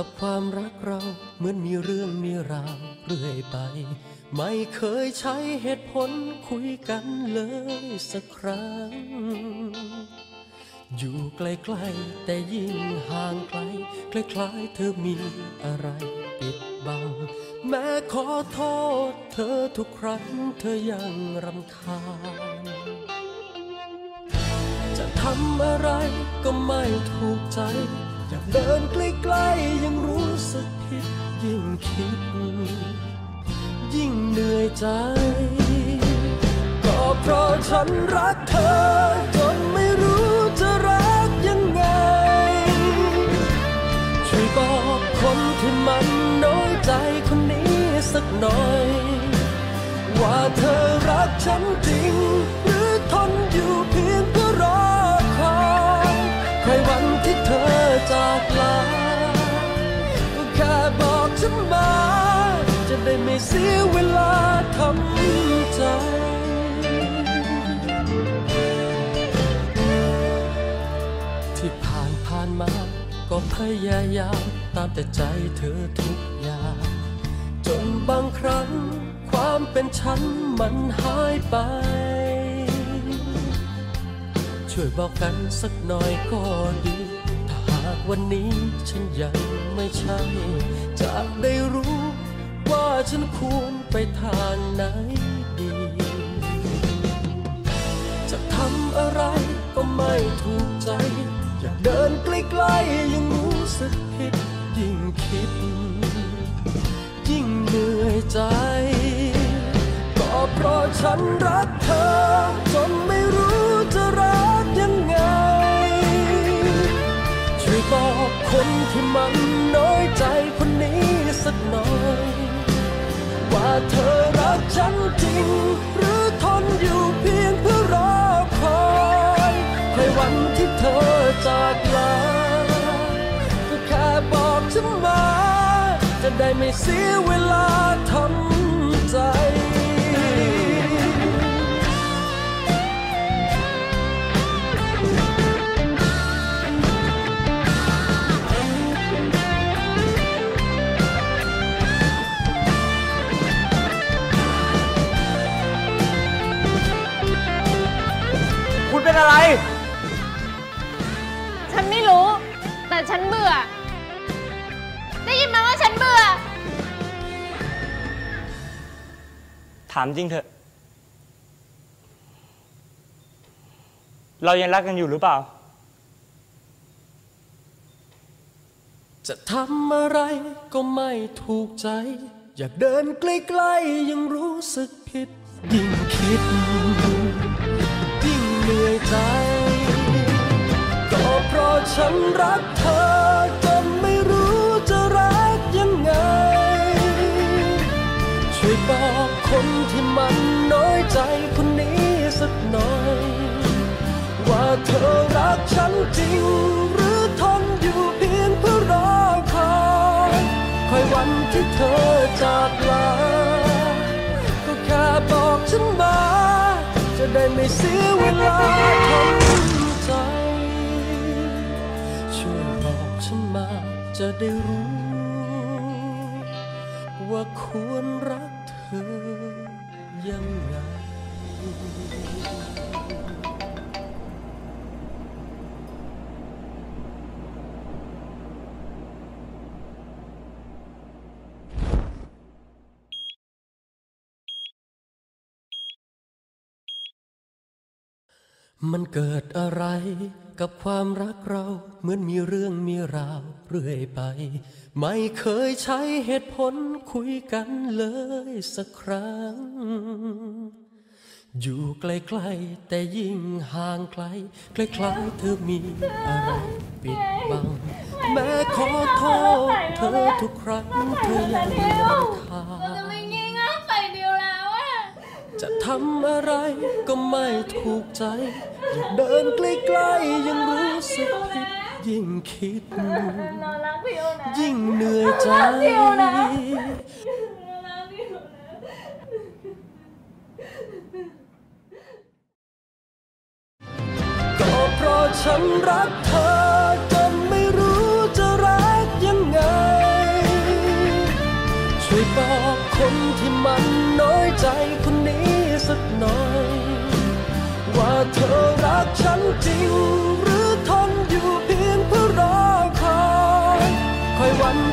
กับความรักเราเหมือนมีเรื่องมีราวเรื่อยไป ไม่เคยใช้เหตุผลคุยกันเลยสักครั้ง อยู่ใกล้ๆแต่ยิ่งห่างไกลคล้ายๆเธอมีอะไรปิดบัง แม้ขอโทษเธอทุกครั้งเธอยังรำคาญ จะทำอะไรก็ไม่ถูกใจ เดินใกล้ๆยังรู้สึกผิดยิ่งคิด ยิ่งเหนื่อยใจ ก็เพราะฉันรักเธอ จนไม่รู้จะรักยังไง ช่วยบอกคนที่มันน้อยใจคนนี้สักหน่อย ว่าเธอรักฉันจริง ที่เธอจากลาก็แค่บอกฉันมา จะได้ไม่เสียเวลาทำใจที่ผ่านผ่านมา ก็พยายามตามแต่ใจเธอทุกอย่างจนบางครั้งความเป็นฉันมันหายไป ช่วยบอกกันสักหน่อยก็ดีาหากวันนี้ฉันยังไม่ใช่ จะได้รู้ว่าฉันควรไปทางไหนดี จะทำอะไรก็ไม่ถูกใจ อยากเดินใกล้ๆยังรู้สึกผิดยิ่งคิด ยิ่งเหนื่อยใจ ก็เพราะฉันรักเธอ มันน้อยใจคนนี้สักหน่อย ว่าเธอรักฉันจริง หรือทนอยู่เพียงเพื่อรอคอยใครวันที่เธอจากลาก็แค่บอกฉันมา จะได้ไม่เสียเวลาทำใจ อะไร ฉันไม่รู้ แต่ฉันเบื่อ ได้ยินไหมว่าฉันเบื่อ ถามจริงเถอะ เรายังรักกันอยู่หรือเปล่า จะทำอะไรก็ไม่ถูกใจ อยากเดินใกล้ๆยังรู้สึกผิด ยิ่งคิดยิ่ง เหนื่อยใจ ก็เพราะฉันรักเธอจนไม่รู้จะรักยังไง ช่วยบอกคนที่มันน้อยใจคนนี้สักหน่อย ว่าเธอรักฉันจริงหรือทนอยู่เพียงเพื่อรอคอยคอยวันที่เธอจากลา จะได้ไม่เสียเวลาทำใจ ช่วยบอกฉันมาจะได้รู้ ว่าควรรักเธอยังไง มันเกิดอะไรกับความรักเราเหมือนมีเรื่องมีราวเรื่อยไป ไม่เคยใช้เหตุผลคุยกันเลยสักครั้ง อยู่ใกล้ๆแต่ยิ่งห่างไกลคล้ายๆเธอมีอะไรปิดบัง แม้ขอโทษเธอทุกครั้งเธอยังรำคาญจะไม่งี่ จะทำอะไรก็ไม่ถูกใจ อยากเดินใกล้ๆยังรู้สึกผิดยิ่งคิด นอนรักพี่โอนะ ยิ่งเหนื่อยใจพี่โอนะรักพี่โอนะก็เพราะฉันรักเธอ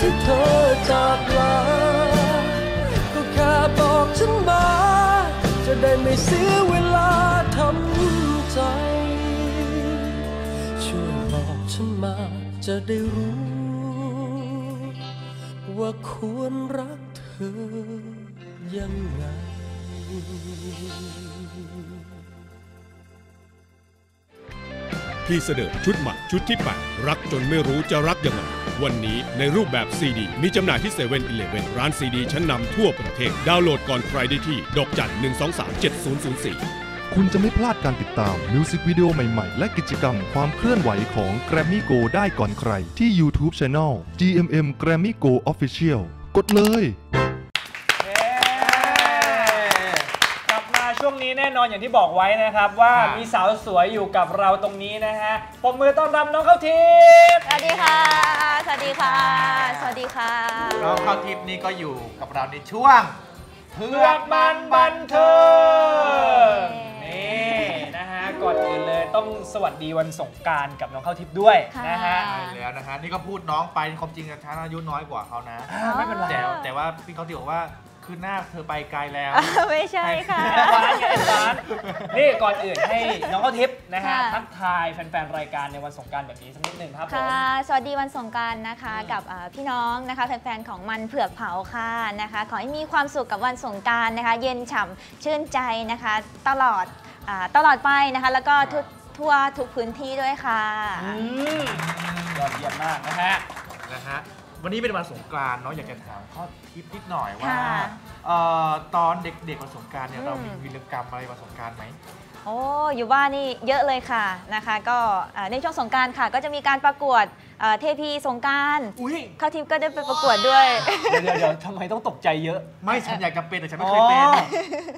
ที่เธอจากลา ก็แค่บอกฉันมา จะได้ไม่เสียเวลาทำใจ ช่วยบอกฉันมาจะได้รู้ ว่าควรรักเธอยังไงที่เสนอชุดใหม่ชุดที่ 8 รักจนไม่รู้จะรักยังไง วันนี้ในรูปแบบซีดี มีจำหน่ายที่7 e เ e ่ e อร้านซีดีชั้นนำทั่วประเทศ ดาวน์โหลดก่อนใครได้ที่ ดอกจัน123 7004คุณจะไม่พลาดการติดตามมิวสิกวิดีโอใหม่ ๆ และกิจกรรมความเคลื่อนไหวของ Grammy Go ได้ก่อนใคร ที่ YouTube Channel GMM Grammy Go Official กดเลย กลับมาช่วงนี้แน่นอนอย่างที่บอกไว้นะครับว่าครับมีสาวสวยอยู่กับเราตรงนี้นะฮะปรบมือต้อนรับน้องเข้าทิพย์สวัสดีค่ะ สวัสดีค่ะ สวัสดีค่ะน้องข้าวทิพย์นี่ก็อยู่กับเราในช่วงเพืเพืออกกมันบันเทิงเย้นี่นะฮะก่อนอื่นเลยต้องสวัสดีวันสงกรารกับน้องเข้าทิพย์ด้วยค่ะนะฮะใช่แล้วนะฮะนี่ก็พูดน้องไปความจริงอะฉันอายุน้อยกว่าเขานะไม่เป็นไรแต่แต่ว่าพี่เขาที่บอกว่า คือหน้าเธอไปไกลแล้วไม่ใช่ค่ะแอดวานซ์ไงแอดวานซ์นี่ก่อนอื่นให้น้องเข้าทิพย์นะฮะค่ะทักทายแฟนๆรายการในวันสงกรารแบบนี้สักนิดหนึ่งครับผมค่ะสวัสดีวันสงกรารนะคะกับอ่าพี่น้องนะคะแฟนๆของมันเผือกเผาค่ะนะคะขอให้มีความสุขกับวันสงกรารนะคะ เย็นฉ่ำชื่นใจนะคะ ตลอดอาตลอดไปนะคะ แล้วก็ทุกทั่วทุกพื้นที่ด้วยค่ะอืมยอดเยี่ยมมากนะฮะนะฮะ วันนี้เป็นวันสงกรานต์เนาะอยากจะถามข้อทิปนิดหน่อยว่าค่ะเอ่อตอนเด็กๆวันสงกรานต์เนี่ยอืมเรามีวีรกรรมอะไรวันสงกรานต์ไหม โอ้อยู่บ้านนี่เยอะเลยค่ะนะคะ ก็อ่าในช่วงสงกรารค่ะ ก็จะมีการประกวดเอ่อเทพีสงกรารอุ้ยเข้าทีมก็ได้ไปประกวดด้วย เดี๋ยวเดี๋ยวทำไมต้องตกใจเยอะไม่ฉันอยากจะเป็นแต่ฉันไม่เคยเป็นอ๋อ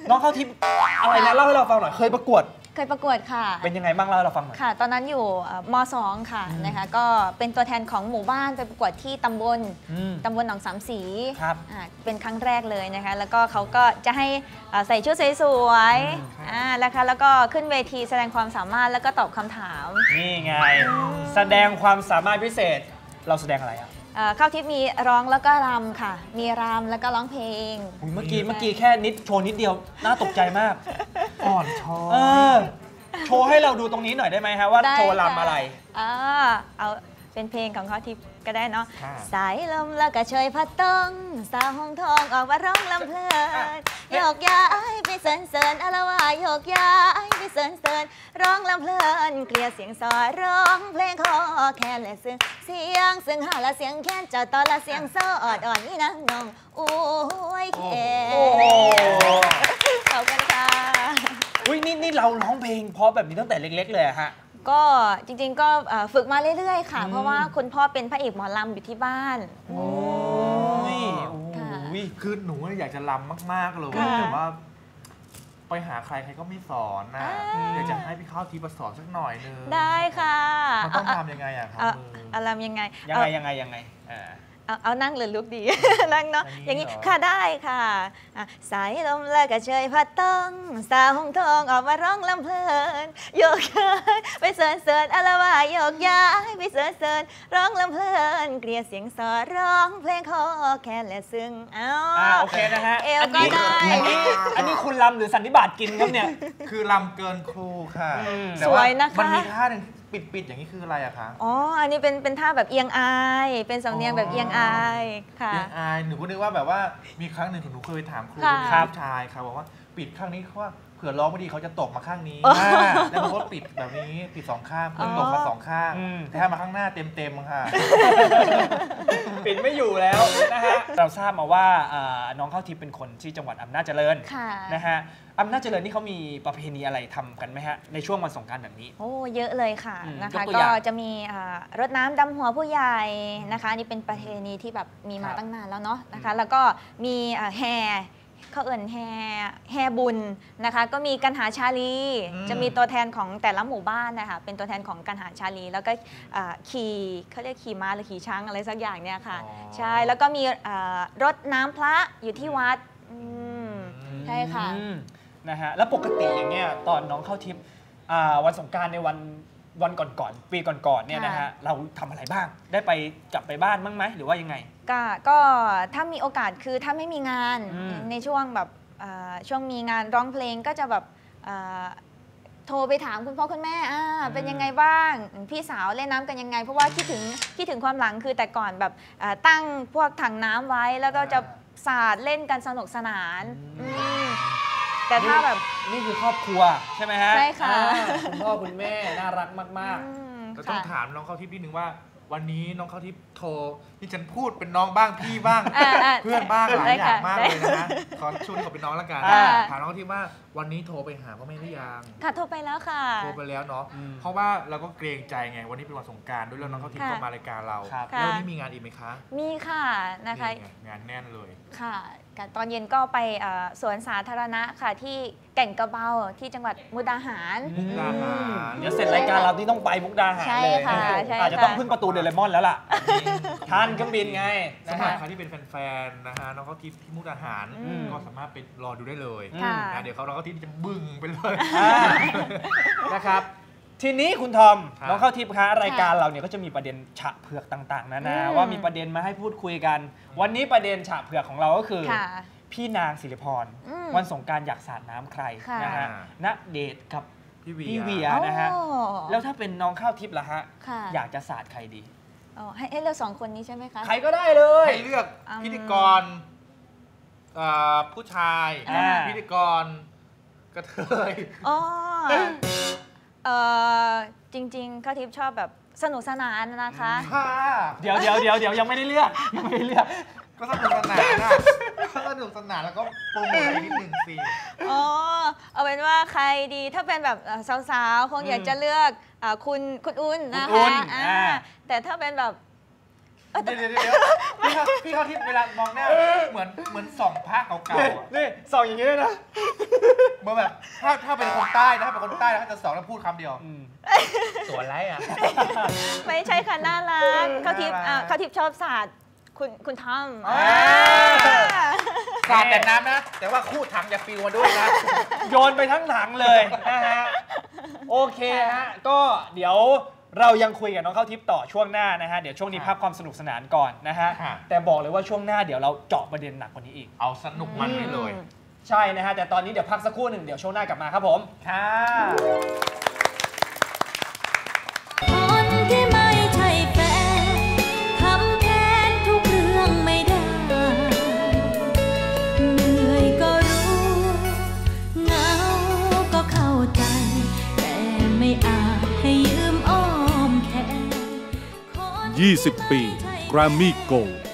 น้องเข้าทิพย์อะไรนะเล่าให้เราฟังหน่อยเคยประกวด เคยประกวดค่ะ เป็นยังไงบ้างเล่าให้เราฟังหน่อย ค่ะ ตอนนั้นอยู่เอ่อม2ค่ะนะคะก็เป็นตัวแทนของหมู่บ้านไปประกวดที่ตำบลอืมตำบลหนองสามสีครับอ่าเป็นครั้งแรกเลยนะคะ แล้วก็เขาก็จะให้อ่าใส่ชุดสวยอืมๆอ่าแล้วค่ะแล้วก็ขึ้นเวทีแสดงความสามารถแล้วก็ตอบคำถาม นี่ไง แสดงความสามารถพิเศษ เราแสดงอะไรอะ เอ่อเข้าทิพย์มีร้องแล้วก็รำค่ะ มีรำแล้วก็ร้องเพลง อุ๊ยเมื่อกี้เมื่อกี้แค่นิดโชว์นิดเดียว น่าตกใจมาก อ่อนช้อเออโชว์ให้เราดูตรงนี้หน่อยได้ไหมฮะว่าได้โชว์ค่ะรำอะไรอ่าเอาเป็นเพลงของเขาทิพย์ก็ได้เนาะ ค่ะสายลมแล้วก็เชยพัดต้อง สาวหงทองออกมาร้องลำเพลิน โยกย้ายไปเสินเสินอารวาโยกย้ายไปเสินเสินร้องลำเพลินเกลียเสียงซอร้องเพลงคอแคนและซึ่งเสียงซึ่งหาละเสียงแค้นเจ้าตอนละเสียงซออดอ่อนนี่นางนองโอ้ยแค่โอ้โหขอบคุณค่ะอุ้ยนี่นี่เราร้องเพลงเพราะแบบนี้ตั้งแต่เล็ก ๆ เลยอะฮะก็จริงๆก็เอ่อฝึกมาเรื่อยๆ ค่ะอืมเพราะว่าคุณพ่อเป็นพระเอกหมอลำอยู่ที่บ้านโอ้ยโอ้ ค่ะยคือหนูอยากจะรำมาก ๆ เลยค่ะแต่ว่า ไปหาใครใครก็ไม่สอนนะอ่าอยากจะให้พี่ข้าวทีมาสอนสักหน่อยนึงได้ค่ะมันต้องทำยังไงอะครับเอามือเอารำยังไงยังไงยังไงยังไงอ่า เอาเอานั่งหรือลุกดี นั่งเนาะอันนี้อย่างนี้เหรอค่ะได้ค่ะอะ สายลมแล้วก็เชยพัดต้องสาวหงทองออกมาร้องลำเพลินโยกย้ายไปเสินเสินอารวาโยกย้ายไปเสินเสินร้องลำเพลิน เกลียเสียงสอร้องเพลงคอแคนและซึ้งเอาอ่าโอเคนะฮะเอวอันก็นี้ได้อันนี้อันนี้คุณรำหรือสันนิบาตกินครับเนี่ย คือรำเกินครูค่ะอืมแต่สวยนะคะมันมีท่าหนึ่ง ปิดๆอย่างนี้คืออะไรอะคะอ๋อ อันนี้เป็นเป็นท่าแบบเอียงอาย เป็นสำเนียงแบบเอียงอายค่ะยังอายหนูก็นึกว่าแบบว่ามีครั้งหนึ่งหนูเคยไปถามครูค่ะคนหนึ่งครับผู้ชายค่ะบอกว่าปิดข้างนี้เพราะว่าเผื่อร้องไม่ดีเขาจะตกมาข้างนี้อ๋ออ่าแล้วมันก็ปิดแบบนี้ปิดสองข้างเพื่อตกมาสองข้างอืมแต่ถ้ามาข้างหน้าเต็มๆค่ะปิดไม่อยู่แล้วนะฮะเราทราบมาว่าอ่าน้องข้าวทิพย์เป็นคนที่จังหวัดอำนาจเจริญค่ะนะฮะอำนาจเจริญนี่เขามีประเพณีอะไรทำกันไหมฮะในช่วงวันสงกรารแบบนี้ โอ้เยอะเลยค่ะอืมนะยคะกตัวก็อย่างจะมีอ่ารดน้ำดำหัวผู้ใหญ่นะคะอันนี่เป็นประเพณีที่แบบมีมาครับตั้งนานแล้วเนาะนะคะ แล้วก็มีอ่าแห่ เขาเอิ่นแห่แห่บุญนะคะ ก็มีกันหาชาลีอืมจะมีตัวแทนของแต่ละหมู่บ้านนะคะเป็นตัวแทนของกันหาชาลี แล้วก็อ่าขี่เขาเรียกขี่ม้าหรือขี่ช้างอะไรสักอย่างเนี่ยค่ะอ๋อใช่แล้วก็มีอ่ารดน้ำพระอยู่ที่วัดอืมใช่ค่ะอืมนะฮะแล้วปกติอย่างเงี้ยตอนน้องเข้าทิพย์อ่าวันสงกรารในวัน วันก่อนๆปีก่อนๆเนี่ยนะฮะค่ะเราทำอะไรบ้าง ได้ไปกลับไปบ้านบ้างไหมหรือว่ายังไง ก็ก็ถ้ามีโอกาสคือถ้าไม่มีงานอืมในช่วงแบบเอ่อช่วงมีงานร้องเพลงก็จะแบบเอ่อโทรไปถามคุณพ่อคุณแม่อ่าเป็นยังไงบ้าง พี่สาวเล่นน้ำกันยังไง เพราะว่าคิดถึงคิดถึงความหลังคือแต่ก่อนแบบเอ่อตั้งพวกถังน้ำไว้แล้วก็จะสาดเล่นกันสนุกสนานอืม แต่ถ้าแบบ นี่คือครอบครัวใช่ไหมฮะใช่ค่ะ อ่าคุณพ่อคุณแม่น่ารักมากอืมก็ต้องค่ะ ถามน้องข้าวทิพย์นิดนึงว่า วันนี้น้องข้าวทิพย์โทรที่ฉันพูดเป็นน้องบ้างพี่บ้าง อ่าอ่าเพื่อนบ้างหลายได้อย่าค่ะงมากได้เลยนะขอช่วงนี้ขอเป็นน้องละกันอ่า ถามน้องข้าวทิพย์ว่าวันนี้โทรไปหาพ่อแม่หรือยังค่ะโทรไปแล้วค่ะ โทรไปแล้วเนาะอืมเพราะว่าเราก็เกรงใจไงวันนี้เป็นวันสงกรารด้วยแล้วน้องข้าวทิพย์ค่ะ ก็มารายการเราครับค่ะแล้ววันนี้มีงานอีกไหมคะมีค่ะนะคะไงงานแน่นเลย ค่ะกันตอนเย็นก็ไปเอ่อสวนสาธารณะค่ะที่แก่งกระเบาที่จังหวัดมุกดาหาร มุกดาหาร เดี๋ยวเส ร็จรายการเราที่ต้องไปมุกดาหารใช่เลยค่ะใช่อาจจะค่ะต้องขึ้นประตูเดลมอนแล้วล่ะทานเครื่องบินไงสำนะหรับฮะใครที่เป็นแฟนๆนะฮะน้องข้าวทิพย์ที่มุกดาหารอืมก็สามารถไปรอดูได้เลยค่ะนะเดี๋ยวเขาน้องข้าวทิพย์จะบึ้งไปเลยอ่านะครับทีนี้คุณทอมครับน้องเข้าทิพย์คะรายการเราเนี่ยก็จะมีประเด็นฉะเผือกต่างๆนานาอืมว่ามีประเด็นมาให้พูดคุยกัน วันนี้ประเด็นฉะเผือกของเราก็คือค่ะพี่นางศิริพรอืมวันสงกรารอยากสาดน้ำใครค่ะนะฮะณเดชน์กับ พี่เวีพี่ยเวียนะฮะโอ้แล้วถ้าเป็นน้องข้าวทิพย์ล่ะฮะค่ะอยากจะสาดใครดีอ๋อให้ให้เลือกสองคนนี้ใช่ไหมคะ ใครก็ได้เลย ให้เลือกอืมพิธีกรเอ่อผู้ชายอ่าพิธีกรกระเทยอ๋อเอ่อจริงๆข้าวทิพย์ชอบแบบสนุกสนานนะคะค่ะเดี๋ยวเดี๋ยวเดี๋ยวเดี๋ยวยังไม่ได้เลือกยังไม่ได้เลือกก็สนุกสนานนะก็สนุกสนานแล้วก็โปรโมทอะไรนิดหนึ่งสิอ๋อ เอาเป็นว่าใครดีถ้าเป็นแบบเอ่อสาวๆ คงอยากจะเลือกอ่าคุณคุณอุ่นนะคุณอุ่คะนอ่าอ่าแต่ถ้าเป็นแบบเดี๋ยวเดี๋ยวเดี๋ยวพี่เขาพี่เขาที่เวลามองหน้าเหมือนเหมือนส่องพระเก่าๆอะนี่ส่องอย่างนี้เลยนะเหมื่อนแบบถ้าถ้าเป็นคนใต้นะถ้าเป็นคนใต้นะเขาจะสองแล้วพูดคำเดียวสวนไรอะไม่ใช่ค่ะน่ารักข้าวทิพย์น่ารักอ่าข้าวทิพย์ชอบศาสตร์คุณคุณทอมอ่า สาดแต่น้ำนะ แต่ว่าคู่ถังอย่าฟิวมาด้วยนะ โยนไปทั้งถังเลยนะฮะ โอเคฮะ ก็เดี๋ยวเรายังคุยกับน้องข้าวทิพย์ต่อช่วงหน้านะฮะ เดี๋ยวช่วงนี้พักความสนุกสนานก่อนนะฮะค่ะแต่บอกเลยว่าช่วงหน้าเดี๋ยวเราเจาะประเด็นหนักกว่านี้อีก เอาสนุกมันไปเลย ใช่นะฮะ แต่ตอนนี้เดี๋ยวพักสักครู่หนึ่งเดี๋ยวช่วงหน้ากลับมาครับผมค่ะ 20 ปี แกรมมี่โกล